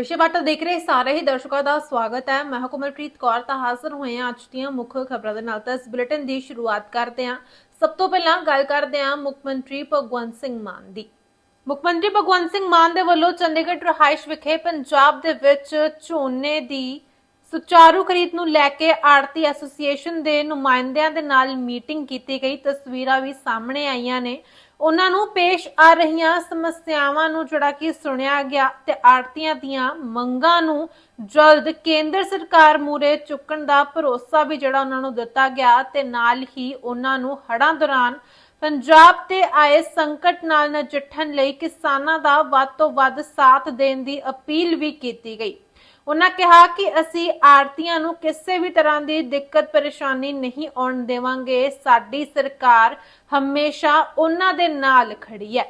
ਵਿਸ਼ੇਵਾਰਤਾ ਦੇਖ ਰਹੇ ਸਾਰੇ ਹੀ ਦਰਸ਼ਕਾਂ ਦਾ ਸਵਾਗਤ ਹੈ। ਮੈਂ ਹੁਕਮਲਪ੍ਰੀਤ ਕੌਰ, ਤਾਂ ਹਾਜ਼ਰ ਹੋਏ ਹਾਂ ਅੱਜ ਦੀਆਂ ਮੁੱਖ ਖਬਰਾਂ ਦੇ ਨਾਲ। ਤਾਂ ਇਸ ਬੁਲੇਟਿਨ ਦੀ ਸ਼ੁਰੂਆਤ ਕਰਦੇ ਹਾਂ। ਸਭ ਤੋਂ ਪਹਿਲਾਂ ਗੱਲ ਕਰਦੇ ਹਾਂ ਮੁੱਖ ਮੰਤਰੀ ਭਗਵੰਤ ਸਿੰਘ ਮਾਨ ਦੀ। ਮੁੱਖ ਮੰਤਰੀ ਭਗਵੰਤ ਸਿੰਘ ਮਾਨ ਦੇ ਵੱਲੋਂ ਚੰਡੀਗੜ੍ਹ ਰਹਾਇਸ਼ ਵਿਖੇ ਪੰਜਾਬ ਦੇ ਵਿੱਚ ਝੋਨੇ ਦੀ ਸੁਚਾਰੂ ਖਰੀਦ ਨੂੰ ਲੈ ਕੇ ਆੜਤੀ ਐਸੋਸੀਏਸ਼ਨ ਦੇ ਨੁਮਾਇੰਦਿਆਂ ਦੇ ਨਾਲ ਮੀਟਿੰਗ ਕੀਤੀ ਗਈ। ਤਸਵੀਰਾਂ ਵੀ ਸਾਹਮਣੇ ਆਈਆਂ ਨੇ। ਉਹਨਾਂ ਨੂੰ ਪੇਸ਼ ਆ ਰਹੀਆਂ ਸਮੱਸਿਆਵਾਂ ਨੂੰ ਜਿਹੜਾ ਕਿ ਸੁਣਿਆ ਗਿਆ ਤੇ ਆੜਤੀਆਂ ਦੀਆਂ ਮੰਗਾਂ ਨੂੰ ਜਲਦ ਕੇਂਦਰ ਸਰਕਾਰ ਮੂਰੇ ਚੁੱਕਣ ਦਾ ਭਰੋਸਾ ਵੀ ਜਿਹੜਾ ਉਹਨਾਂ ਨੂੰ ਦਿੱਤਾ ਗਿਆ ਤੇ ਨਾਲ ਹੀ ਉਹਨਾਂ ਨੂੰ ਹੜਾਂ ਦੌਰਾਨ ਪੰਜਾਬ ਤੇ ਆਏ ਸੰਕਟ ਨਾਲ ਨਜਿੱਠਣ ਲਈ ਕਿਸਾਨਾਂ ਦਾ ਵੱਧ ਤੋਂ ਵੱਧ ਸਾਥ ਦੇਣ ਦੀ ਅਪੀਲ ਵੀ ਕੀਤੀ ਗਈ। ਉਹਨਾਂ ਕਿਹਾ ਕਿ ਅਸੀਂ ਆਰਤੀਆਂ ਨੂੰ ਕਿਸੇ ਵੀ ਤਰ੍ਹਾਂ ਦੀ ਦਿੱਕਤ ਪਰੇਸ਼ਾਨੀ ਨਹੀਂ ਆਉਣ ਦੇਵਾਂਗੇ। ਸਾਡੀ ਸਰਕਾਰ ਹਮੇਸ਼ਾ ਉਹਨਾਂ ਦੇ ਨਾਲ ਖੜੀ ਹੈ।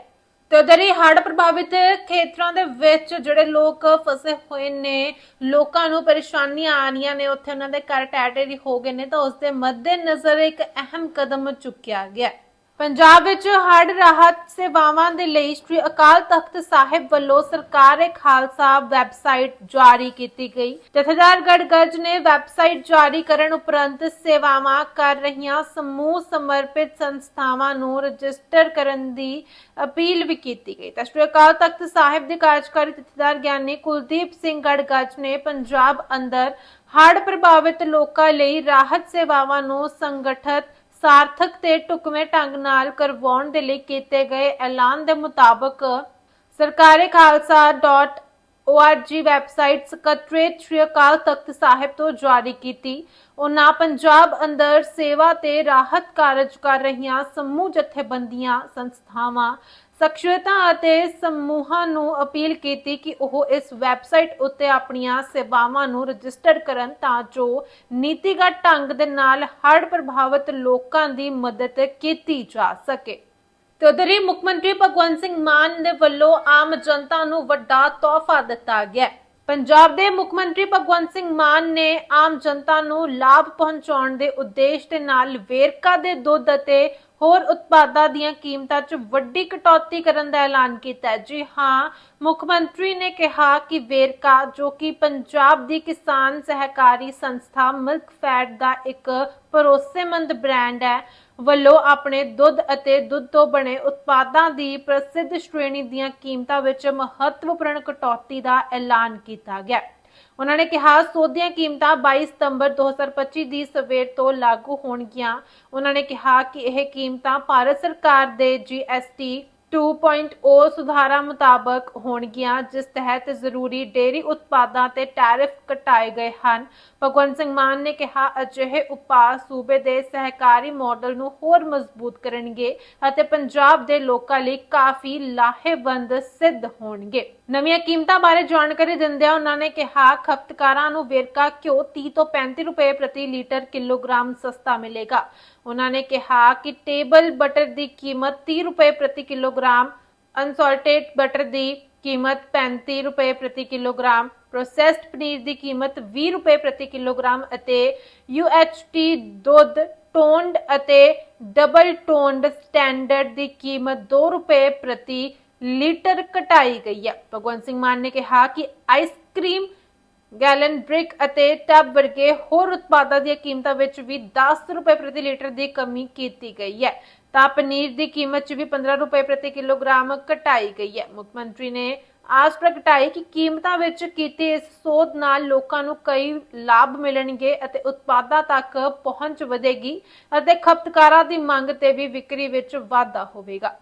ਤੇ ਉਧਰ ਹੀ ਹੜ੍ਹ ਪ੍ਰਭਾਵਿਤ ਖੇਤਰਾਂ ਦੇ ਵਿੱਚ ਜਿਹੜੇ ਲੋਕ ਫਸੇ ਹੋਏ ਨੇ, ਲੋਕਾਂ ਨੂੰ ਪਰੇਸ਼ਾਨੀਆਂ ਆ ਰਹੀਆਂ ਨੇ, ਉੱਥੇ ਉਹਨਾਂ ਦੇ ਘਰ ਟੈਟੇਰੀ ਹੋ ਗਏ ਨੇ, ਤਾਂ ਉਸ ਦੇ ਮੱਦੇ ਨਜ਼ਰ ਇੱਕ ਅਹਿਮ ਕਦਮ ਚੁੱਕਿਆ ਗਿਆ ਪੰਜਾਬ ਵਿੱਚ ਹੜ ਰਾਹਤ ਸੇਵਾਵਾਂ ਦੇ ਲਈ ਸ੍ਰੀ ਅਕਾਲ ਤਖਤ ਸਾਹਿਬ ਵੱਲੋਂ ਸਰਕਾਰ ਖਾਲਸਾ ਵੈਬਸਾਈਟ ਜਾਰੀ ਕੀਤੀ ਗਈ। ਜਥੇਦਾਰ ਗੜਗੜ ਨੇ ਵੈਬਸਾਈਟ ਜਾਰੀ ਕਰਨ ਉਪਰੰਤ ਸੇਵਾਵਾਂ ਕਰ ਰਹੀਆਂ ਸਮੂਹ ਸਮਰਪਿਤ ਸੰਸਥਾਵਾਂ ਨੂੰ ਰਜਿਸਟਰ ਕਰਨ ਦੀ ਅਪੀਲ ਵੀ ਕੀਤੀ ਗਈ। ਤਾਂ ਸ੍ਰੀ ਅਕਾਲ ਤਖਤ ਸਾਹਿਬ ਦੇ ਕਾਰਜਕਾਰੀ ਜਥੇਦਾਰ ਗਿਆਨੀ ਕੁਲਦੀਪ ਸਿੰਘ ਗੜਗੜ ਨੇ ਪੰਜਾਬ ਅੰਦਰ ਹੜ੍ਹ ਪ੍ਰਭਾਵਿਤ ਲੋਕਾਂ ਲਈ ਰਾਹਤ ਸੇਵਾਵਾਂ ਨੂੰ ਸੰਗਠਿਤ ਸਾਰਥਕ ਤੇ ਟੁਕਵੇਂ ਢੰਗ ਨਾਲ ਕਰਵਾਉਣ ਦੇ ਲਈ ਕੀਤੇ ਗਏ ਐਲਾਨ ਦੇ ਮੁਤਾਬਕ ਸਰਕਾਰੇ-ਖਾਲਸਾ.org ਵੈਬਸਾਈਟ ਸਕੱਤਰੇਤ ਸ਼੍ਰੀ ਅਕਾਲ ਤਖਤ ਸਾਹਿਬ ਤੋਂ ਜਾਰੀ ਕੀਤੀ। ਉਹਨਾਂ ਪੰਜਾਬ ਅੰਦਰ ਸੇਵਾ ਤੇ ਰਾਹਤ ਕਾਰਜ ਕਰ ਰਹੀਆਂ ਸਮੂਹ ਜਥੇਬੰਦੀਆਂ, ਸੰਸਥਾਵਾਂ ਸਖਸ਼ੀਅਤਾਂ ਅਤੇ ਸਮੂਹਾਂ ਨੂੰ ਅਪੀਲ ਕੀਤੀ ਕਿ ਉਹ ਇਸ ਵੈਬਸਾਈਟ ਉੱਤੇ ਆਪਣੀਆਂ ਸੇਵਾਵਾਂ ਨੂੰ ਰਜਿਸਟਰ ਕਰਨ ਤਾਂ ਜੋ ਨੀਤੀਗਤ ਢੰਗ ਦੇ ਨਾਲ ਹੜ੍ਹ ਪ੍ਰਭਾਵਿਤ ਲੋਕਾਂ ਦੀ ਮਦਦ ਕੀਤੀ ਜਾ ਸਕੇ। ਤੇ ਉਧਰ ਹੀ ਮੁੱਖ ਮੰਤਰੀ ਭਗਵੰਤ ਸਿੰਘ ਮਾਨ ਦੇ ਵੱਲੋਂ ਆਮ ਜਨਤਾ ਨੂੰ ਵੱਡਾ ਤੋਹਫਾ ਦਿੱਤਾ ਗਿਆ ਪੰਜਾਬ ਦੇ ਮੁੱਖ ਮੰਤਰੀ ਭਗਵੰਤ ਸਿੰਘ ਮਾਨ ਨੇ ਆਮ ਜਨਤਾ ਨੂੰ ਲਾਭ ਪਹੁੰਚਾਉਣ ਦੇ ਉਦੇਸ਼ ਦੇ ਨਾਲ ਵੇਰਕਾ ਦੇ ਦੁੱਧ ਅਤੇ ਹੋਰ ਉਤਪਾਦਾਂ ਦੀਆਂ ਕੀਮਤਾਂ 'ਚ ਵੱਡੀ ਕਟੌਤੀ ਕਰਨ ਦਾ ਐਲਾਨ ਕੀਤਾ ਜੀ ਹਾਂ, ਮੁੱਖ ਮੰਤਰੀ ਨੇ ਕਿਹਾ ਕਿ ਵੇਰਕਾ, ਜੋ ਕਿ ਪੰਜਾਬ ਦੀ ਕਿਸਾਨ ਸਹਿਕਾਰੀ ਸੰਸਥਾ ਮਿਲਕ ਫੈਟ ਦਾ ਇੱਕ ਭਰੋਸੇਮੰਦ ਬ੍ਰਾਂਡ ਹੈ, ਵੱਲੋਂ ਆਪਣੇ ਦੁੱਧ ਅਤੇ ਦੁੱਧ ਤੋਂ ਬਣੇ ਉਤਪਾਦਾਂ ਦੀ ਪ੍ਰਸਿੱਧ ਸ਼੍ਰੇਣੀ ਦੀਆਂ ਕੀਮਤਾਂ ਵਿੱਚ ਮਹੱਤਵਪੂਰਨ ਕਟੌਤੀ ਦਾ ਐਲਾਨ ਕੀਤਾ ਗਿਆ। ਉਹਨਾਂ ਨੇ ਕਿਹਾ ਸੋਧ ਦੀਆਂ ਕੀਮਤਾਂ 22 ਸਤੰਬਰ 2025 ਦੀ ਸਵੇਰ ਤੋਂ ਲਾਗੂ ਹੋਣਗੀਆਂ। ਉਹਨਾਂ ਨੇ ਕਿਹਾ ਕਿ ਇਹ ਕੀਮਤਾਂ ਭਾਰਤ ਸਰਕਾਰ ਦੇ GST 2.0 ਸੁਧਾਰਾਂ ਮੁਤਾਬਕ ਹੋਣਗੀਆਂ, ਜਿਸ ਤਹਿਤ ਜ਼ਰੂਰੀ ਡੇਰੀ ਉਤਪਾਦਾਂ ਤੇ ਟੈਰਿਫ ਘਟਾਏ ਗਏ ਹਨ। ਭਗਵੰਤ ਸਿੰਘ ਮਾਨ ਨੇ ਕਿਹਾ, ਅਜਿਹੇ ਉਪਾਅ ਸੂਬੇ ਦੇ ਸਹਿਕਾਰੀ ਮਾਡਲ ਨੂੰ ਹੋਰ ਮਜ਼ਬੂਤ ਕਰਨਗੇ ਅਤੇ ਪੰਜਾਬ ਦੇ ਲੋਕਾਂ ਲਈ ਕਾਫੀ ਲਾਹੇਵੰਦ ਸਿੱਧ ਹੋਣਗੇ। ਨਵੀਆਂ ਕੀਮਤਾਂ ਬਾਰੇ ਜਾਣਕਾਰੀ ਦਿੰਦਿਆਂ ਉਹਨਾਂ ਨੇ ਕਿਹਾ, ਖਪਤਕਾਰਾਂ ਨੂੰ ਵੇਰਕਾ ਘਿਓ 30 ਤੋਂ 35 ਰੁਪਏ ਪ੍ਰਤੀ ਲੀਟਰ ਕਿਲੋਗ੍ਰਾਮ ਸਸਤਾ ਮਿਲੇਗਾ। ਉਹਨਾਂ ਨੇ ਕਿਹਾ ਕਿ ਟੇਬਲ ਬਟਰ ਦੀ ਕੀਮਤ 30 ਰੁਪਏ ਪ੍ਰਤੀ ਕਿਲੋਗ੍ਰਾਮ ਅਨਸੋਲਟਡ ਬਟਰ ਦੀ ਕੀਮਤ 35 ਰੁਪਏ ਪ੍ਰਤੀ ਕਿਲੋਗ੍ਰਾਮ ਪ੍ਰੋਸੈਸਡ ਪਨੀਰ ਦੀ ਕੀਮਤ 20 ਰੁਪਏ ਪ੍ਰਤੀ ਕਿਲੋਗ੍ਰਾਮ ਅਤੇ UHT ਦੁੱਧ ਟੋਨਡ ਅਤੇ ਡਬਲ ਟੋਨਡ ਸਟੈਂਡਰਡ ਦੀ ਕੀਮਤ 2 ਰੁਪਏ ਪ੍ਰਤੀ ਲੀਟਰ ਘਟਾਈ ਗਈ ਹੈ ਭਗਵੰਤ ਸਿੰਘ ਮਾਨ ਨੇ ਕਿਹਾ ਕਿ ਆਈਸਕ੍ਰੀਮ ਗੈਲਨ ਬ੍ਰਿਕ ਅਤੇ ਟਬ ਵਰਗੇ ਹੋਰ ਉਤਪਾਦਾਂ ਦੀਆਂ ਕੀਮਤਾਂ ਵਿੱਚ ਵੀ 10 ਰੁਪਏ ਪ੍ਰਤੀ ਲੀਟਰ ਦੀ ਕਮੀ ਕੀਤੀ ਗਈ ਹੈ। ਤਾਂ ਪਨੀਰ ਦੀ ਕੀਮਤ 'ਚ ਵੀ 15 ਰੁਪਏ ਪ੍ਰਤੀ ਕਿਲੋਗ੍ਰਾਮ ਘਟਾਈ ਗਈ ਹੈ। ਮੁੱਖ ਮੰਤਰੀ ਨੇ ਆਸ ਪ੍ਰਗਟਾਈ ਕਿ ਕੀਮਤਾਂ ਵਿੱਚ ਕੀਤੀ ਇਸ ਸੋਧ ਨਾਲ ਲੋਕਾਂ ਨੂੰ ਕਈ ਲਾਭ ਮਿਲਣਗੇ ਅਤੇ ਉਤਪਾਦਾਂ ਤੱਕ ਪਹੁੰਚ ਵਧੇਗੀ ਅਤੇ ਖਪਤਕਾਰਾਂ ਦੀ ਮੰਗ ਤੇ ਵੀ ਵਿਕਰੀ ਵਿੱਚ ਵਾਧਾ ਹੋਵੇਗਾ।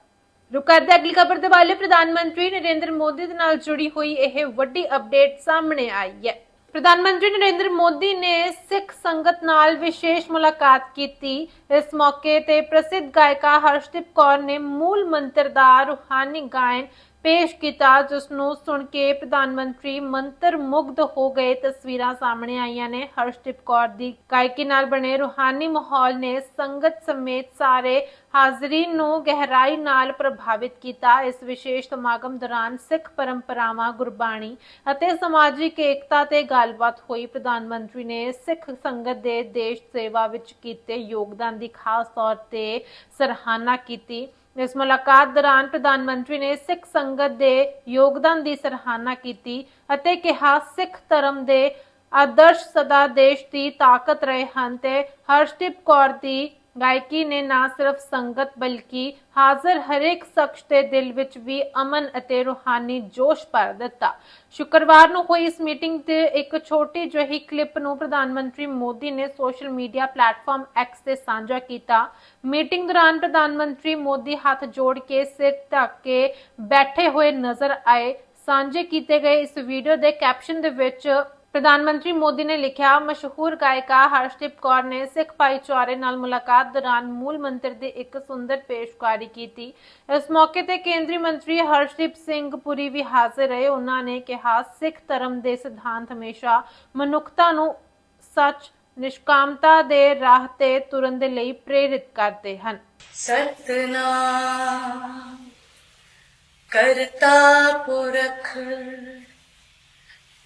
ਰੁਕ ਕਰਦੇ ਅਗਲੀ ਖਬਰ ਦੇ ਵਾਲੇ ਪ੍ਰਧਾਨ ਮੰਤਰੀ ਨਰਿੰਦਰ ਮੋਦੀ ਦੇ ਨਾਲ ਜੁੜੀ ਹੋਈ ਇਹ ਵੱਡੀ ਅਪਡੇਟ ਸਾਹਮਣੇ ਆਈ ਹੈ। ਪ੍ਰਧਾਨ ਮੰਤਰੀ ਨਰਿੰਦਰ ਮੋਦੀ ਨੇ ਸਿੱਖ ਸੰਗਤ ਨਾਲ ਵਿਸ਼ੇਸ਼ ਮੁਲਾਕਾਤ ਕੀਤੀ। ਇਸ ਮੌਕੇ ਤੇ ਪ੍ਰਸਿੱਧ ਗਾਇਕਾ ਹਰਸ਼ਦੀਪ ਕੌਰ ਨੇ ਮੂਲ ਮੰਤਰ ਦਾ ਰੂਹਾਨੀ ਗਾਇਨ ਪੇਸ਼ ਕੀਤਾ, ਜਿਸ ਨੂੰ ਸੁਣ ਕੇ ਪ੍ਰਧਾਨ ਮੰਤਰੀ ਮੰਤਰ ਮੁਗਧ ਹੋ ਗਏ। ਤਸਵੀਰਾਂ ਸਾਹਮਣੇ ਆਈਆਂ ਨੇ। ਹਰਸ਼ਦੀਪ ਕੌਰ ਦੀ ਗਾਇਕੀ ਨਾਲ ਬਣੇ ਰੂਹਾਨੀ ਮਾਹੌਲ ਨੇ ਸੰਗਤ ਸਮੇਤ ਸਾਰੇ ਹਾਜ਼ਰੀਨ ਨੂੰ ਗਹਿਰਾਈ ਨਾਲ ਪ੍ਰਭਾਵਿਤ ਕੀਤਾ। ਇਸ ਵਿਸ਼ੇਸ਼ ਸਮਾਗਮ ਦੌਰਾਨ ਸਿੱਖ ਪਰੰਪਰਾਵਾਂ, ਗੁਰਬਾਣੀ ਅਤੇ ਸਮਾਜਿਕ ਏਕਤਾ ਤੇ ਗੱਲਬਾਤ ਹੋਈ। ਪ੍ਰਧਾਨ ਮੰਤਰੀ ਨੇ ਸਿੱਖ ਸੰਗਤ ਦੇ ਦੇਸ਼ ਸੇਵਾ ਵਿੱਚ ਕੀਤੇ ਯੋਗਦਾਨ ਦੀ ਖਾਸ ਤੌਰ ਤੇ ਸਰਾਹਨਾ ਕੀਤੀ। ਇਸ ਮੁਲਾਕਾਤ ਦੌਰਾਨ ਪ੍ਰਧਾਨ ਮੰਤਰੀ ਨੇ ਸਿੱਖ ਸੰਗਤ ਦੇ ਯੋਗਦਾਨ ਦੀ ਸਰਾਹਨਾ ਕੀਤੀ ਅਤੇ ਕਿਹਾ, ਸਿੱਖ ਧਰਮ ਦੇ ਆਦਰਸ਼ ਸਦਾ ਦੇਸ਼ ਦੀ ਤਾਕਤ ਰਹੇ ਹਨ ਤੇ ਹਰਸ਼ਦੀਪ ਕੌਰ ਦੀ ਗਾਇਕੀ ਨੇ ਨਾ ਸਿਰਫ ਸੰਗਤ ਬਲਕਿ ਹਾਜ਼ਰ ਹਰੇਕ ਸ਼ਖਸ ਦੇ ਦਿਲ ਵਿੱਚ ਵੀ ਅਮਨ ਅਤੇ ਰੂਹਾਨੀ ਜੋਸ਼ ਭਰ ਦਿੱਤਾ। ਸ਼ੁੱਕਰਵਾਰ ਨੂੰ ਹੋਈ ਇਸ ਮੀਟਿੰਗ ਤੇ ਇੱਕ ਛੋਟੀ ਜਿਹੀ ਕਲਿੱਪ ਨੂੰ ਪ੍ਰਧਾਨ ਮੰਤਰੀ ਮੋਦੀ ਨੇ ਸੋਸ਼ਲ ਮੀਡੀਆ ਪਲੇਟਫਾਰਮ ਐਕਸ ਤੇ ਸਾਂਝਾ ਕੀਤਾ। ਮੀਟਿੰਗ ਦੌਰਾਨ ਪ੍ਰਧਾਨ ਮੰਤਰੀ ਮੋਦੀ ਹੱਥ ਜੋੜ ਕੇ ਸਿਰ ਢੱਕ ਕੇ ਬੈਠੇ ਹੋਏ ਨਜ਼ਰ ਆਏ। ਸਾਂਝੇ ਕੀਤੇ ਗਏ ਇਸ ਵੀਡੀਓ ਦੇ ਕੈਪਸ਼ਨ ਦੇ ਵਿੱਚ ਪ੍ਰਧਾਨ ਮੰਤਰੀ ਮੋਦੀ ਨੇ ਲਿਖਿਆ, ਮਸ਼ਹੂਰ ਗਾਇਕਾ ਹਰਸ਼ਦੀਪ ਕੌਰ ਨੇ ਸਿੱਖ ਭਾਈਚਾਰੇ ਨਾਲ ਮੁਲਾਕਾਤ ਦੌਰਾਨ ਮੂਲ ਮੰਤਰ ਦੀ ਇੱਕ ਸੁੰਦਰ ਪੇਸ਼ਕਾਰੀ ਕੀਤੀ। ਇਸ ਮੌਕੇ ਤੇ ਕੇਂਦਰੀ ਮੰਤਰੀ ਹਰਸ਼ਦੀਪ ਸਿੰਘ ਪੁਰੀ ਵੀ ਹਾਜ਼ਰ ਰਹੇ। ਉਹਨਾਂ ਨੇ ਕਿਹਾ, ਸਿੱਖ ਧਰਮ ਦੇ ਸਿਧਾਂਤ ਹਮੇਸ਼ਾ ਮਨੁੱਖਤਾ ਨੂੰ ਸੱਚ, ਨਿਸ਼ਕਾਮਤਾ ਦੇ ਰਾਹ ਤੇ ਤੁਰਨ ਦੇ ਲਈ ਪ੍ਰੇਰਿਤ ਕਰਦੇ ਹਨ। ਸਤਨਾਮ ਕਰਤਾ ਪੁਰਖ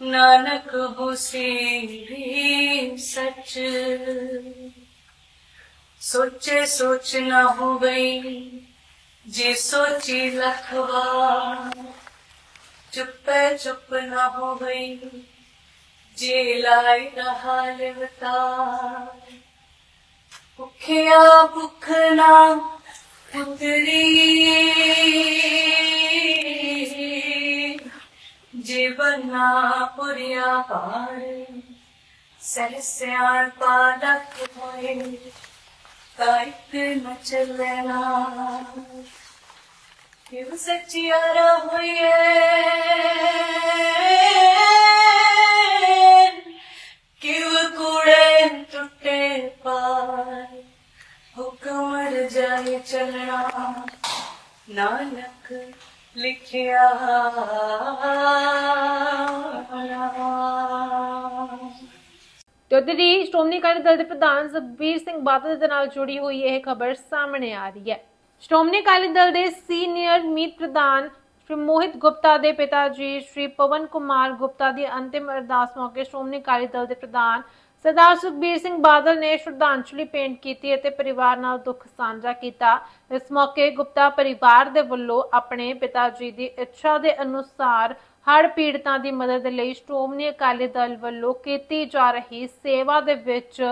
ਨਾਨਕ ਹੋਸੀ ਸਚ। ਸੋਚੇ ਸੋਚ ਨਾ ਹੋ ਗਈ ਜੇ ਸੋਚੀ ਲਖਵਾ। ਚੁੱਪੇ ਚੁੱਪ ਨਾ ਹੋ ਗਈ ਜੇ ਲਾਈ ਰਹਾ ਲਿਵਤਾ ਭੁੱਖਿਆ ਭੁੱਖ ਨਾ ਉਤਰੀ ਜੀਵਨਾ ਪੁਰਿਆ ਪਾਰ ਸਹਸਿਆਣ ਪਾਲਕ ਹੋਏ ਕਾਇਕ ਨ ਚੱਲਣਾ ਕਿਵ ਸੱਚਿਆਰਾ ਹੋਈਏ ਕਿਵ ਕੁੜੇ ਟੁੱਟੇ ਪਾਰ ਹੁਕਮ ਰਜਾਈ ਚੱਲਣਾ, ਨਾਨਕ ਲਿਖਿਆ ਤੇ ਉਧਰੀ ਸ਼੍ਰੋਮਣੀ ਅਕਾਲੀ ਦਲ ਦੇ ਪ੍ਰਧਾਨ ਸੁਖਬੀਰ ਸਿੰਘ ਬਾਦਲ ਦੇ ਨਾਲ ਜੁੜੀ ਹੋਈ ਇਹ ਖਬਰ ਸਾਹਮਣੇ ਆ ਰਹੀ ਹੈ। ਸ਼੍ਰੋਮਣੀ ਅਕਾਲੀ ਦਲ ਦੇ ਸੀਨੀਅਰ ਮੀਤ ਪ੍ਰਧਾਨ ਸ਼੍ਰੀ ਮੋਹਿਤ ਗੁਪਤਾ ਦੇ ਪਿਤਾ ਜੀ ਸ਼੍ਰੀ ਪਵਨ ਕੁਮਾਰ ਗੁਪਤਾ ਦੀ ਅੰਤਿਮ ਅਰਦਾਸ ਮੌਕੇ ਸ਼੍ਰੋਮਣੀ ਅਕਾਲੀ ਦਲ ਦੇ ਪ੍ਰਧਾਨ ਸਰਦਾਰ ਸੁਖਬੀਰ ਸਿੰਘ ਬਾਦਲ ਨੇ ਸ਼ਰਧਾਂਜਲੀ ਭੇਂਟ ਕੀਤੀ ਅਤੇ ਪਰਿਵਾਰ ਨਾਲ ਦੁੱਖ ਸਾਂਝਾ ਕੀਤਾ। ਇਸ ਮੌਕੇ ਗੁਪਤਾ ਪਰਿਵਾਰ ਦੇ ਵੱਲੋਂ ਆਪਣੇ ਪਿਤਾ ਜੀ ਦੀ ਇੱਛਾ ਦੇ ਅਨੁਸਾਰ ਹੜ੍ਹ ਪੀੜਤਾਂ ਦੀ ਮਦਦ ਲਈ ਸ਼੍ਰੋਮਣੀ ਅਕਾਲੀ ਦਲ ਵੱਲੋਂ ਕੀਤੀ ਜਾ ਰਹੀ ਸੇਵਾ ਦੇ ਵਿੱਚ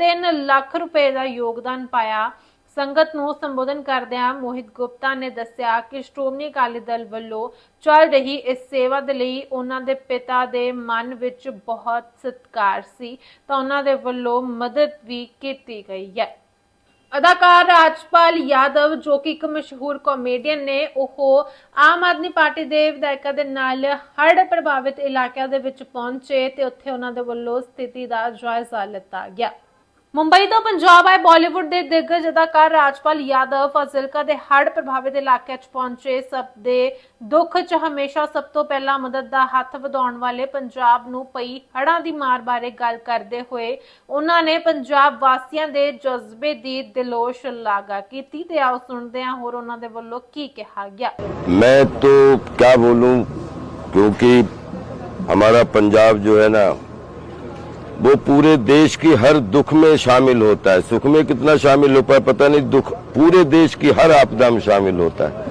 3 ਲੱਖ ਰੁਪਏ ਦਾ ਯੋਗਦਾਨ ਪਾਇਆ। ਸੰਗਤ ਨੂੰ ਸੰਬੋਧਨ ਕਰਦਿਆਂ ਮੋਹਿਤ ਗੁਪਤਾ ਨੇ ਦੱਸਿਆ ਕਿ ਸ਼੍ਰੋਮਣੀ ਅਕਾਲੀ ਦਲ ਵੱਲੋਂ ਚੱਲ ਰਹੀ ਇਸ ਸੇਵਾ ਦੇ ਲਈ ਉਹਨਾਂ ਦੇ ਪਿਤਾ ਦੇ ਮਨ ਵਿੱਚ ਬਹੁਤ ਸਤਿਕਾਰ ਸੀ, ਤਾਂ ਉਹਨਾਂ ਦੇ ਵੱਲੋਂ ਮਦਦ ਵੀ ਕੀਤੀ ਗਈ ਹੈ। ਅਦਾਕਾਰ ਰਾਜਪਾਲ ਯਾਦਵ, ਜੋ ਕਿ ਇੱਕ ਮਸ਼ਹੂਰ ਕਾਮੇਡੀਅਨ ਨੇ, ਉਹ ਆਮ ਆਦਮੀ ਪਾਰਟੀ ਦੇ ਵਿਧਾਇਕਾਂ ਦੇ ਨਾਲ ਹੜ੍ਹ ਪ੍ਰਭਾਵਿਤ ਇਲਾਕਿਆਂ ਦੇ ਵਿੱਚ ਪਹੁੰਚੇ ਤੇ ਉੱਥੇ ਉਹਨਾਂ ਦੇ ਵੱਲੋਂ ਸਥਿਤੀ ਦਾ ਜਾਇਜ਼ਾ ਲਿੱਤਾ ਗਿਆ। ਮੁੰਬਈ ਤੋਂ ਪੰਜਾਬ ਆਏ ਬਾਲੀਵੁੱਡ ਦੇ ਦਿੱਗਜ ਅਦਾਕਾਰ ਰਾਜਪਾਲ ਯਾਦਵ ਫਾਜ਼ਿਲਕਾ ਦੇ ਹੜ੍ਹ ਪ੍ਰਭਾਵਿਤ ਇਲਾਕਿਆਂ 'ਚ ਪਹੁੰਚੇ ਸਭ ਦੇ ਦੁੱਖ 'ਚ ਹਮੇਸ਼ਾ ਸਭ ਤੋਂ ਪਹਿਲਾਂ ਮਦਦ ਦਾ ਹੱਥ ਵਧਾਉਣ ਵਾਲੇ ਪੰਜਾਬ ਨੂੰ ਪਈ ਹੜ੍ਹਾਂ ਦੀ ਮਾਰ ਬਾਰੇ ਗੱਲ ਕਰਦੇ ਹੋਏ ਉਹਨਾਂ ਨੇ ਪੰਜਾਬ ਵਾਸੀਆਂ ਦੇ ਜਜ਼ਬੇ ਦੀ ਦਿਲੋਂ ਸ਼ਲਾਘਾ ਕੀਤੀ ਤੇ ਆਓ ਸੁਣਦੇ ਹਾਂ ਹੋਰ ਉਹਨਾਂ ਦੇ ਵੱਲੋਂ ਕੀ ਕਿਹਾ ਗਿਆ मैं तो क्या बोलूं क्योंकि हमारा पंजाब जो है ना वो पूरे देश की हर दुख में शामिल होता है। सुख में कितना शामिल हो पाए पता नहीं, दुख पूरे देश की हर आपदा में शामिल होता है।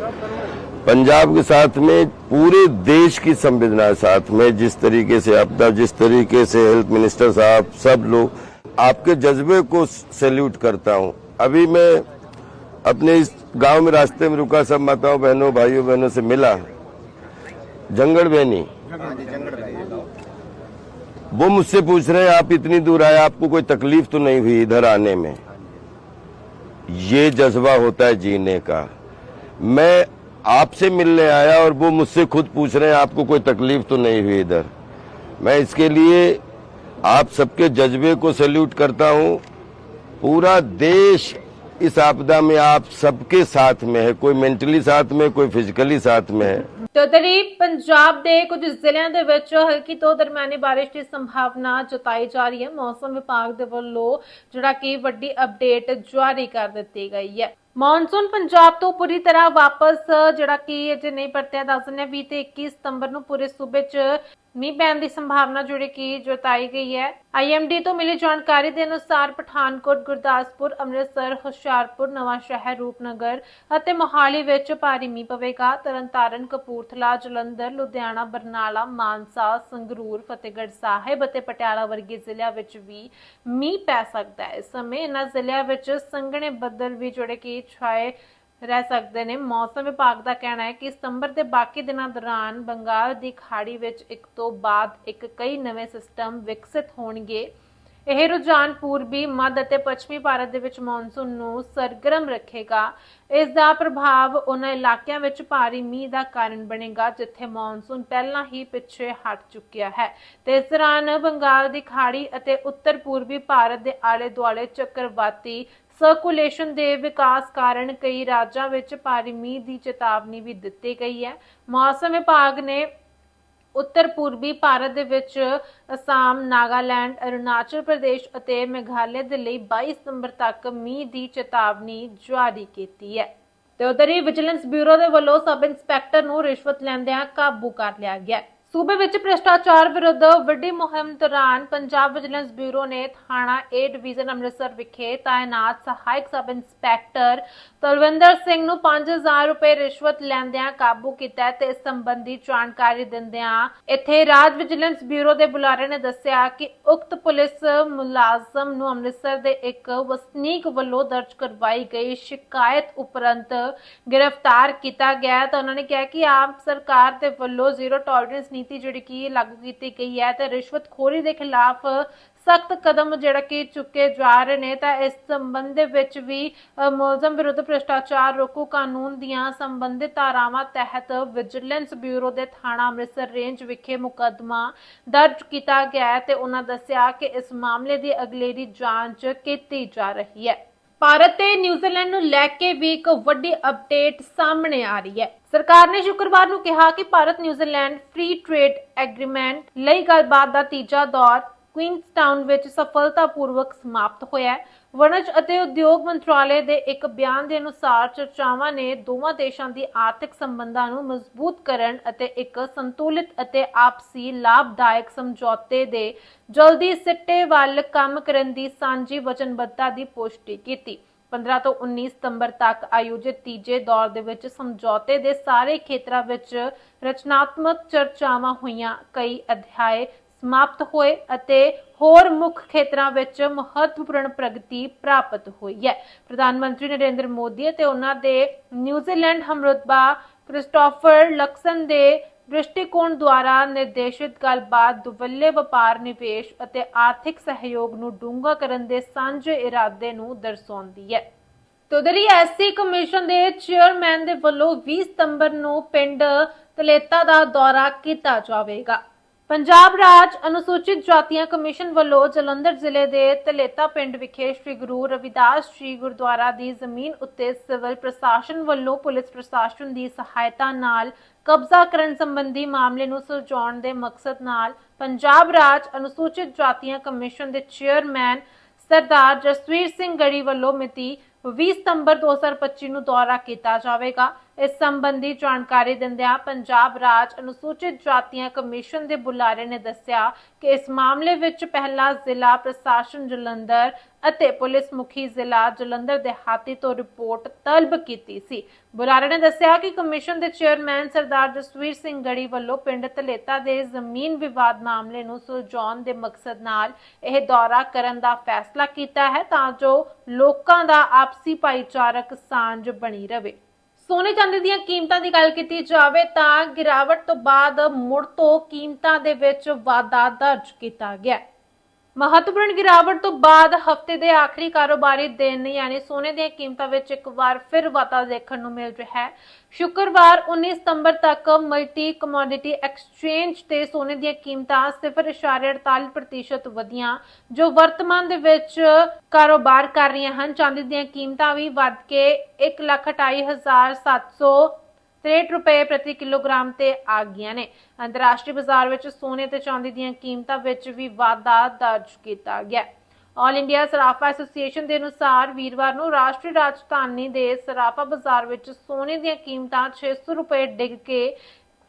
पंजाब के साथ में, पूरे देश की संवेदना साथ में, जिस तरीके से आपदा, जिस तरीके से हेल्थ मिनिस्टर साहब, सब लोग आपके जज्बे को सैल्यूट करता हूँ। अभी मैं अपने इस गाँव में रास्ते में रुका, सब माताओं, बहनों, भाइयों, बहनों से मिला। जंगड़ बहनी। वो मुझसे पूछ रहे हैं, आप इतनी दूर आए, आपको कोई तकलीफ़ तो नहीं हुई इधर आने में? ये जज्बा होता है जीने का। मैं आपसे मिलने आया और वो मुझसे खुद पूछ रहे हैं, आपको कोई तकलीफ़ तो नहीं हुई इधर। मैं इसके लिए आप सबके जज्बे को सैल्यूट करता हूँ। पूरा देश इस आपदा में आप सबके साथ में है, कोई मेंटली साथ में, कोई फिजिकली साथ में है। ਤੇ ਉਧਰੀ ਪੰਜਾਬ ਦੇ ਕੁਝ ਜ਼ਿਲ੍ਹਿਆਂ ਦੇ ਵਿੱਚ ਹਲਕੀ ਤੋਂ ਦਰਮਿਆਨੀ ਬਾਰਿਸ਼ ਦੀ ਸੰਭਾਵਨਾ ਜਤਾਈ ਜਾ ਰਹੀ ਹੈ। ਮੌਸਮ ਵਿਭਾਗ ਦੇ ਵੱਲੋਂ ਜਿਹੜਾ ਕਿ ਵੱਡੀ ਅਪਡੇਟ ਜਾਰੀ ਕਰ ਦਿੱਤੀ ਗਈ ਹੈ। ਮੌਨਸੂਨ ਪੰਜਾਬ ਤੋਂ ਪੂਰੀ ਤਰ੍ਹਾਂ ਵਾਪਸ ਜਿਹੜਾ ਕਿ ਅਜੇ ਨਹੀਂ ਪਰਤਿਆ ਦੱਸ ਦਿੰਦੇ ਹਾਂ 20 ਤੇ 21 ਸਤੰਬਰ ਨੂੰ ਪੂਰੇ ਸੂਬੇ 'ਚ ਮੀਂਹ ਪੈਣ ਦੀ ਸੰਭਾਵਨਾ ਜਿਹੜੀ ਕਿ ਜਤਾਈ ਗਈ ਹੈ। ਆਈਐਮਡੀ ਤੋਂ ਮਿਲੀ ਜਾਣਕਾਰੀ ਦੇ ਅਨੁਸਾਰ ਪਠਾਨਕੋਟ, ਗੁਰਦਾਸਪੁਰ, ਅੰਮ੍ਰਿਤਸਰ, ਹੁਸ਼ਿਆਰਪੁਰ, ਨਵਾਂ ਸ਼ਹਿਰ, ਰੂਪਨਗਰ ਅਤੇ ਮੋਹਾਲੀ ਵਿੱਚ ਭਾਰੀ ਮੀਂਹ ਪਵੇਗਾ। ਤਰਨਤਾਰਨ, ਕਪੂਰਥਲਾ, ਜਲੰਧਰ, ਲੁਧਿਆਣਾ, ਬਰਨਾਲਾ, ਮਾਨਸਾ, ਸੰਗਰੂਰ, ਫਤਿਹਗੜ੍ਹ ਸਾਹਿਬ ਅਤੇ ਪਟਿਆਲਾ ਵਰਗੇ ਜ਼ਿਲ੍ਹਿਆਂ ਵਿੱਚ ਵੀ ਮੀਂਹ ਪੈ ਸਕਦਾ ਹੈ। ਇਸ ਸਮੇਂ ਇਹਨਾਂ ਜ਼ਿਲ੍ਹਿਆਂ ਵਿੱਚ ਸੰਘਣੇ ਬੱਦਲ ਵੀ ਜੁੜੇ ਕੀ, ਛਾਏ ਰਹਿ ਸਕਦੇ ਨੇ। ਮੌਸਮ ਵਿਭਾਗ ਦਾ ਕਹਿਣਾ ਹੈ ਕਿ ਸਤੰਬਰ ਦੇ ਬਾਕੀ ਦਿਨਾਂ ਦੌਰਾਨ ਬੰਗਾਲ ਦੀ ਖਾੜੀ ਵਿੱਚ ਇੱਕ ਤੋਂ ਬਾਅਦ ਇੱਕ ਕਈ ਨਵੇਂ ਸਿਸਟਮ ਵਿਕਸਿਤ ਹੋਣਗੇ। ਇਹ ਰੁਝਾਨ ਪੂਰਬੀ, ਮੱਧ ਅਤੇ ਪੱਛਮੀ ਭਾਰਤ ਦੇ ਵਿੱਚ ਮੌਨਸੂਨ ਨੂੰ ਸਰਗਰਮ ਰੱਖੇਗਾ। ਇਸ ਦਾ ਪ੍ਰਭਾਵ ਉਹਨਾਂ ਇਲਾਕਿਆਂ ਵਿੱਚ ਭਾਰੀ ਮੀਂਹ ਦਾ ਕਾਰਨ ਬਣੇਗਾ, ਜਿੱਥੇ ਮੌਨਸੂਨ ਪਹਿਲਾਂ ਹੀ ਪਿੱਛੇ ਹਟ ਚੁੱਕਿਆ ਹੈ। ਤੇ ਇਸ ਦੌਰਾਨ ਬੰਗਾਲ ਦੀ ਖਾੜੀ ਅਤੇ ਉੱਤਰ ਪੂਰਬੀ ਭਾਰਤ ਦੇ ਆਲੇ ਦੁਆਲੇ ਚੱਕਰਵਾਤੀ ਸਰਕੂਲੇਸ਼ਨ ਦੇ ਵਿਕਾਸ ਕਾਰਨ ਕਈ ਰਾਜਾਂ ਵਿੱਚ ਭਾਰੀ ਮੀਂਹ ਦੀ ਚੇਤਾਵਨੀ ਵੀ ਦਿੱਤੀ ਗਈ ਹੈ। ਮੌਸਮ ਵਿਭਾਗ ਨੇ ਉੱਤਰ ਪੂਰਬੀ ਭਾਰਤ ਦੇ ਵਿੱਚ ਅਸਾਮ, ਨਾਗਾਲੈਂਡ, ਅਰੁਣਾਚਲ ਪ੍ਰਦੇਸ਼ ਅਤੇ ਮੇਘਾਲਿਆ ਦੇ ਲਈ 22 ਸਤੰਬਰ ਤੱਕ ਮੀਂਹ ਦੀ ਚੇਤਾਵਨੀ ਜਾਰੀ ਕੀਤੀ ਹੈ। ਤੇ ਉਧਰ ਹੀ ਵਿਜੀਲੈਂਸ ਬਿਊਰੋ ਦੇ ਵੱਲੋਂ ਸਬ ਇੰਸਪੈਕਟਰ ਨੂੰ ਰਿਸ਼ਵਤ ਲੈਂਦਿਆਂ ਕਾਬੂ ਕਰ ਲਿਆ ਗਿਆ ਸੂਬੇ ਵਿੱਚ ਭ੍ਰਿਸ਼ਟਾਚਾਰ ਵਿਰੁੱਧ ਵੱਡੀ ਮੁਹਿੰਮ ਦੌਰਾਨ ਪੰਜਾਬ ਵਿਜੀਲੈਂਸ ਬਿਊਰੋ ਨੇ ਥਾਣਾ ਏ ਡਿਵੀਜ਼ਨ ਅੰਮ੍ਰਿਤਸਰ ਵਿਖੇ ਤਾਇਨਾਤ ਸਹਾਇਕ ਸਬ ਇੰਸਪੈਕਟਰ ਤਲਵਿੰਦਰ ਸਿੰਘ ਨੂੰ 5000 ਰੁਪਏ ਰਿਸ਼ਵਤ ਲੈਂਦਿਆਂ ਕਾਬੂ ਕੀਤਾ ਹੈ ਤੇ ਇਸ ਸੰਬੰਧੀ ਜਾਣਕਾਰੀ ਦਿੰਦਿਆਂ ਇੱਥੇ ਰਾਜ ਵਿਜੀਲੈਂਸ ਬਿਊਰੋ ਦੇ ਬੁਲਾਰੇ ਨੇ ਦੱਸਿਆ ਕਿ ਉਕਤ ਪੁਲਿਸ ਮੁਲਾਜ਼ਮ ਨੂੰ ਅੰਮ੍ਰਿਤਸਰ ਦੇ ਇੱਕ ਵਸਨੀਕ ਵੱਲੋਂ ਦਰਜ ਕਰਵਾਈ ਗਈ ਸ਼ਿਕਾਇਤ ਉਪਰੰਤ ਗ੍ਰਿਫਤਾਰ ਕੀਤਾ ਗਿਆ ਤਾਂ ਉਹਨਾਂ ਨੇ ਕਿਹਾ ਕਿ ਆਪ ਸਰਕਾਰ ਦੇ ਵੱਲੋਂ ਜ਼ੀਰੋ ਟੋਲਰੈਂਸ ਨੀਤੀ ਜਿਹੜੀ ਕਿ ਲਾਗੂ ਕੀਤੀ ਗਈ ਹੈ ਤੇ ਰਿਸ਼ਵਤਖੋਰੀ ਦੇ ਖਿਲਾਫ ਸਖਤ ਕਦਮ ਜਿਹੜਾ ਕਿ ਚੁੱਕੇ ਜਾ ਰਹੇ ਨੇ ਤਾਂ ਇਸ ਸੰਬੰਧ ਦੇ ਵਿੱਚ ਵੀ ਮੁਲਜ਼ਮ ਵਿਰੁੱਧ ਭ੍ਰਿਸ਼ਟਾਚਾਰ ਰੋਕੂ ਕਾਨੂੰਨ ਦੀਆਂ ਸੰਬੰਧਿਤ ਧਾਰਾਵਾਂ ਤਹਿਤ ਵਿਜੀਲੈਂਸ ਬਿਊਰੋ ਦੇ ਥਾਣਾ ਅੰਮ੍ਰਿਤਸਰ ਰੇਂਜ ਵਿਖੇ ਮੁਕੱਦਮਾ ਦਰਜ ਕੀਤਾ ਗਿਆ ਤੇ ਉਹਨਾਂ ਦੱਸਿਆ ਕਿ ਇਸ ਮਾਮਲੇ ਦੀ ਅਗਲੇਰੀ ਜਾਂਚ ਕੀਤੀ ਜਾ ਰਹੀ ਹੈ। ਭਾਰਤ ਤੇ ਨਿਊਜ਼ੀਲੈਂਡ ਨੂੰ ਲੈ ਕੇ ਵੀ ਇੱਕ ਵੱਡੀ ਅਪਡੇਟ ਸਾਹਮਣੇ ਆ ਰਹੀ ਹੈ। ਸਰਕਾਰ ਨੇ ਸ਼ੁੱਕਰਵਾਰ ਨੂੰ ਕਿਹਾ ਕਿ Bharat New Zealand free trade agreement ਲਈ ਗੱਲਬਾਤ ਦਾ ਤੀਜਾ ਦੌਰ ਕੁਈਨਸਟਾਊਨ ਵਿੱਚ ਸਫਲਤਾਪੂਰਵਕ ਸਮਾਪਤ ਹੋਇਆ ਹੈ। ਵਣਜ ਅਤੇ ਉਦਯੋਗ ਮੰਤਰਾਲੇ ਦੇ ਇੱਕ ਬਿਆਨ ਦੇ ਅਨੁਸਾਰ ਚਰਚਾਵਾਂ ਨੇ ਦੋਵਾਂ ਦੇਸ਼ਾਂ ਦੀ ਆਰਥਿਕ ਸੰਬੰਧਾਂ ਨੂੰ ਮਜ਼ਬੂਤ ਕਰਨ ਅਤੇ ਇੱਕ ਸੰਤੁਲਿਤ ਅਤੇ ਆਪਸੀ ਲਾਭਦਾਇਕ ਸਮਝੌਤੇ ਦੇ ਜਲਦੀ ਸਿੱਟੇ ਵੱਲ ਕੰਮ ਕਰਨ ਦੀ ਸਾਂਝੀ ਵਚਨਬੱਧਤਾ ਦੀ ਪੁਸ਼ਟੀ ਕੀਤੀ। 15 ਤੋਂ 19 ਸਤੰਬਰ ਤੱਕ ਆਯੋਜਿਤ ਤੀਜੇ ਦੌਰ ਦੇ ਵਿੱਚ ਸਮਝੌਤੇ ਦੇ ਸਾਰੇ ਖੇਤਰਾਂ ਵਿੱਚ ਰਚਨਾਤਮਕ ਚਰਚਾਵਾਂ ਹੋਈਆਂ। ਕਈ ਅਧਿਆਏ ਸਮਾਪਤ ਹੋਏ ਅਤੇ ਹੋਰ ਮੁੱਖ ਖੇਤਰਾਂ ਵਿੱਚ ਮਹੱਤਵਪੂਰਨ ਪ੍ਰਗਤੀ ਪ੍ਰਾਪਤ ਹੋਈ ਹੈ। ਪ੍ਰਧਾਨ ਮੰਤਰੀ ਨਰਿੰਦਰ ਮੋਦੀ ਅਤੇ ਉਹਨਾਂ ਦੇ ਨਿਊਜ਼ੀਲੈਂਡ ਹਮਰੁਤਬਾ ਕ੍ਰਿਸਟੋਫਰ ਲਕਸਨ ਦੇ ਦ੍ਰਿਸ਼ਟੀਕੋਣ ਦੁਆਰਾ ਨਿਰਦੇਸ਼ਿਤ ਗੱਲਬਾਤ, ਦੁਵੱਲੇ ਵਪਾਰ ਨਿਵੇਸ਼ ਅਤੇ ਆਰਥਿਕ ਸਹਿਯੋਗ ਨੂੰ ਡੂੰਘਾ ਕਰਨ ਦੇ ਸਾਂਝੇ ਇਰਾਦੇ ਨੂੰ ਦਰਸਾਉਂਦੀ ਹੈ। ਤੁਦਰੀ ਐਸਸੀ ਕਮਿਸ਼ਨ ਦੇ ਚੇਅਰਮੈਨ ਦੇ ਵੱਲੋਂ 20 ਸਤੰਬਰ ਨੂੰ ਪਿੰਡ ਤਲੇਤਾ ਦਾ ਦੌਰਾ ਕੀਤਾ ਜਾਵੇਗਾ। ਪੰਜਾਬ ਰਾਜ ਅਨੁਸੂਚਿਤ ਜਾਤੀਆਂ ਕਮਿਸ਼ਨ ਵੱਲੋਂ ਜਲੰਧਰ ਜ਼ਿਲ੍ਹੇ ਦੇ ਤਲੇਤਾ ਪਿੰਡ ਵਿਖੇ ਸ੍ਰੀ ਗੁਰੂ ਰਵਿਦਾਸ ਜੀ ਗੁਰਦੁਆਰਾ ਦੀ ਜ਼ਮੀਨ ਉੱਤੇ ਸਿਵਲ ਪ੍ਰਸ਼ਾਸਨ ਵੱਲੋਂ ਪੁਲਿਸ ਪ੍ਰਸ਼ਾਸਨ ਦੀ ਸਹਾਇਤਾ ਨਾਲ ਕਬਜ਼ਾ ਕਰਨ ਸੰਬੰਧੀ ਮਾਮਲੇ ਨੂੰ ਸੁਲਝਾਉਣ ਦੇ ਮਕਸਦ ਨਾਲ ਪੰਜਾਬ ਰਾਜ ਅਨੁਸੂਚਿਤ ਜਾਤੀਆਂ ਕਮਿਸ਼ਨ ਦੇ ਚੇਅਰਮੈਨ ਸਰਦਾਰ ਜਸਵੀਰ ਸਿੰਘ ਗੜੀ ਵੱਲੋਂ ਮਿਤੀ 20 ਸਤੰਬਰ 2025 ਨੂੰ ਦੌਰਾ ਕੀਤਾ ਜਾਵੇਗਾ। ਇਸ ਸੰਬੰਧੀ ਜਾਣਕਾਰੀ ਦਿੰਦਿਆਂ ਪੰਜਾਬ ਰਾਜ ਅਨੁਸੂਚਿਤ ਜਾਤੀਆਂ ਕਮਿਸ਼ਨ ਦੇ ਬੁਲਾਰੇ ਨੇ ਦੱਸਿਆ ਕਿ ਇਸ ਮਾਮਲੇ ਵਿੱਚ ਪਹਿਲਾਂ ਜ਼ਿਲ੍ਹਾ ਪ੍ਰਸ਼ਾਸਨ ਜਲੰਧਰ ਅਤੇ ਪੁਲਿਸ ਮੁਖੀ ਜ਼ਿਲ੍ਹਾ ਜਲੰਧਰ ਦੇ ਹਾਤੀ ਤੋਂ ਰਿਪੋਰਟ ਤਲਬ ਕੀਤੀ ਸੀ। ਬੁਲਾਰੇ ਨੇ ਦੱਸਿਆ ਕਿ ਕਮਿਸ਼ਨ ਦੇ ਚੇਅਰਮੈਨ ਸਰਦਾਰ ਜਸਵੀਰ ਸਿੰਘ ਗੜੀ ਵੱਲੋਂ ਪਿੰਡ ਧਲੇਤਾ ਦੇ ਜ਼ਮੀਨ ਵਿਵਾਦ ਮਾਮਲੇ ਨੂੰ ਸੁਲਝਾਉਣ ਦੇ ਮਕਸਦ ਨਾਲ ਇਹ ਦੌਰਾ ਕਰਨ ਦਾ ਫੈਸਲਾ ਕੀਤਾ ਹੈ ਤਾਂ ਜੋ ਲੋਕਾਂ ਦਾ ਆਪਸੀ ਭਾਈਚਾਰਕ ਸਾਂਝ ਬਣੀ ਰਹੇ। ਸੋਨੇ ਚਾਂਦੀ ਦੀਆਂ ਕੀਮਤਾਂ ਦੀ ਗੱਲ ਕੀਤੀ ਜਾਵੇ ਤਾਂ ਗਿਰਾਵਟ ਤੋਂ ਬਾਅਦ ਮੁੜ ਤੋਂ ਕੀਮਤਾਂ ਦੇ ਵਿੱਚ ਵਾਧਾ ਦਰਜ ਕੀਤਾ ਗਿਆ। ਮਹੱਤਵਪੂਰਨ ਗਿਰਾਵਟ ਤੋਂ ਬਾਅਦ ਹਫ਼ਤੇ ਦੇ ਆਖਰੀ ਕਾਰੋਬਾਰੀ ਦਿਨ, ਯਾਨੀ ਸੋਨੇ ਦੀਆਂ ਕੀਮਤਾਂ ਵਿੱਚ ਇੱਕ ਵਾਰ ਫਿਰ ਵਾਧਾ ਦੇਖਣ ਨੂੰ ਮਿਲ ਰਿਹਾ ਹੈ। ਸ਼ੁੱਕਰਵਾਰ 19 ਸਤੰਬਰ ਤੱਕ ਮਲਟੀ ਕਮੋਡਿਟੀ ਐਕਸਚੇਂਜ ਤੇ ਸੋਨੇ ਦੀਆਂ ਕੀਮਤਾਂ 0.48% ਵਧੀਆਂ, ਜੋ ਵਰਤਮਾਨ ਦੇ ਵਿੱਚ ਕਾਰੋਬਾਰ ਕਰ ਰਹੀਆਂ ਹਨ। ਚਾਂਦੀ ਦੀਆਂ ਕੀਮਤਾਂ ਵੀ ਵੱਧ ਕੇ 128700 63 ਰੁਪਏ ਪ੍ਰਤੀ ਕਿਲੋਗ੍ਰਾਮ ਤੇ ਆ ਗਈਆਂ ਨੇ। ਅੰਤਰਰਾਸ਼ਟਰੀ ਬਾਜ਼ਾਰ ਵਿੱਚ ਸੋਨੇ ਤੇ ਚਾਂਦੀ ਦੀਆਂ ਕੀਮਤਾਂ ਵਿੱਚ ਵੀ ਵਾਧਾ ਦਰਜ ਕੀਤਾ ਗਿਆ। ਆਲ ਇੰਡੀਆ ਸਰਾਫਾ ਐਸੋਸੀਏਸ਼ਨ ਦੇ ਅਨੁਸਾਰ ਵੀਰਵਾਰ ਨੂੰ ਰਾਸ਼ਟਰੀ ਰਾਜਧਾਨੀ ਦੇ ਸਰਾਫਾ ਬਾਜ਼ਾਰ ਵਿੱਚ ਸੋਨੇ ਦੀਆਂ ਕੀਮਤਾਂ 600 ਰੁਪਏ ਡਿੱਗ ਕੇ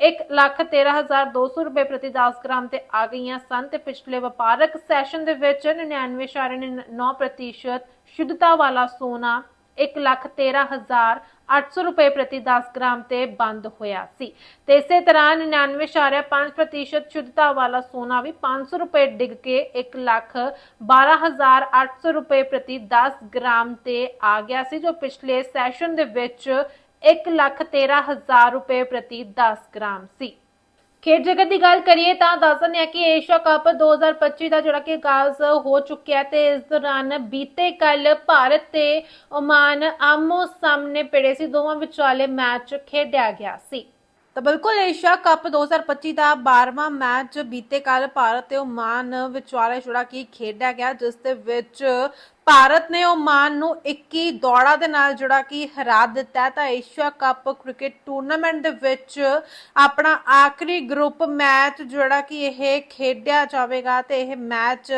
113200 ਰੁਪਏ ਪ੍ਰਤੀ 10 ਗ੍ਰਾਮ ਤੇ ਆ ਗਈਆਂ ਸਨ ਤੇ ਪਿਛਲੇ ਵਪਾਰਕ ਸੈਸ਼ਨ ਦੇ ਵਿੱਚ 99.9% ਸ਼ੁੱਧਤਾ ਵਾਲਾ ਸੋਨਾ 113800 ਰੁਪਏ ਪ੍ਰਤੀ 10 ਗ੍ਰਾਮ ਤੇ ਬੰਦ ਹੋਇਆ ਸੀ। ਤੇ ਇਸੇ ਤਰ੍ਹਾਂ 99.5% ਸ਼ੁੱਧਤਾ ਵਾਲਾ ਸੋਨਾ ਵੀ 500 ਰੁਪਏ ਡਿੱਗ ਕੇ 112800 ਰੁਪਏ ਪ੍ਰਤੀ 10 ਗ੍ਰਾਮ ਤੇ ਆ ਗਿਆ ਸੀ, ਜੋ ਪਿਛਲੇ ਸੈਸ਼ਨ ਦੇ ਵਿੱਚ 113000 ਰੁਪਏ ਪ੍ਰਤੀ 10 ਗ੍ਰਾਮ ਸੀ। ਖੇਡ ਜਗਤ ਦੀ ਗੱਲ ਕਰੀਏ ਤਾਂ ਦੱਸ ਦਿੰਦੇ ਹਾਂ ਕਿ ਏਸ਼ੀਆ ਕੱਪ 2025 ਦਾ ਜਿਹੜਾ ਕਿ ਆਗਾਜ਼ ਹੋ ਚੁੱਕਿਆ ਤੇ ਇਸ ਦੌਰਾਨ ਬੀਤੇ ਕੱਲ ਭਾਰਤ ਤੇ ਓਮਾਨ ਆਮੋ ਸਾਹਮਣੇ ਪੜੇ ਸੀ। ਦੋਵਾਂ ਵਿਚਾਲੇ ਮੈਚ ਖੇਡਿਆ ਗਿਆ ਸੀ। ਤਾਂ ਬਿਲਕੁਲ ਏਸ਼ੀਆ ਕੱਪ 2025 ਦਾ 12ਵਾਂ ਮੈਚ ਬੀਤੇ ਕੱਲ ਭਾਰਤ ਤੇ ਓਮਾਨ ਵਿਚਾਲੇ ਜਿਹੜਾ ਕਿ ਖੇਡਿਆ ਗਿਆ, ਜਿਸ ਦੇ ਵਿੱਚ ਭਾਰਤ ਨੇ ਓਮਾਨ ਨੂੰ 21 ਦੌੜਾਂ ਦੇ ਨਾਲ ਜਿਹੜਾ ਕਿ ਹਰਾ ਦਿੱਤਾ ਤਾਂ ਏਸ਼ੀਆ ਕੱਪ ਕ੍ਰਿਕਟ ਟੂਰਨਾਮੈਂਟ ਦੇ ਵਿੱਚ ਆਪਣਾ ਆਖਰੀ ਗਰੁੱਪ ਮੈਚ ਜਿਹੜਾ ਕਿ ਇਹ ਖੇਡਿਆ ਜਾਵੇਗਾ ਤੇ ਇਹ ਮੈਚ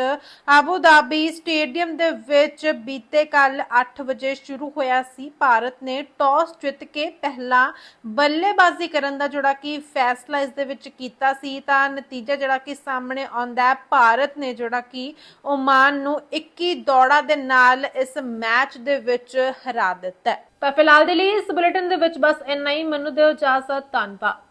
ਆਬੂ ਧਾਬੀ ਸਟੇਡੀਅਮ ਦੇ ਵਿੱਚ ਬੀਤੇ ਕੱਲ 8 ਵਜੇ ਸ਼ੁਰੂ ਹੋਇਆ ਸੀ। ਭਾਰਤ ਨੇ ਟਾਸ ਜਿੱਤ ਕੇ ਪਹਿਲਾਂ ਬੱਲੇਬਾਜ਼ੀ ਕਰਨ ਦਾ ਜਿਹੜਾ ਕਿ ਫੈਸਲਾ ਇਸ ਦੇ ਵਿੱਚ ਕੀਤਾ ਸੀ। ਤਾਂ ਨਤੀਜਾ ਜਿਹੜਾ ਕਿ ਸਾਹਮਣੇ ਆਉਂਦਾ ਹੈ। ਭਾਰਤ ਨੇ ਜਿਹੜਾ ਕਿ ਓਮਾਨ ਨੂੰ 21 ਦੌੜਾਂ ਦੇ ਨਾਲ ਇਸ ਮੈਚ ਦੇ ਵਿੱਚ ਹਰਾ ਦਿੱਤਾ ਪਰ ਫਿਲਹਾਲ ਦੇ ਲਈ ਇਸ ਬੁਲੇਟਿਨ ਦੇ ਵਿੱਚ ਬਸ ਇੰਨਾ ਹੀ। ਮੈਨੂੰ ਦਿਓ ਇਜਾਜ਼ਤ, ਧੰਨਵਾਦ।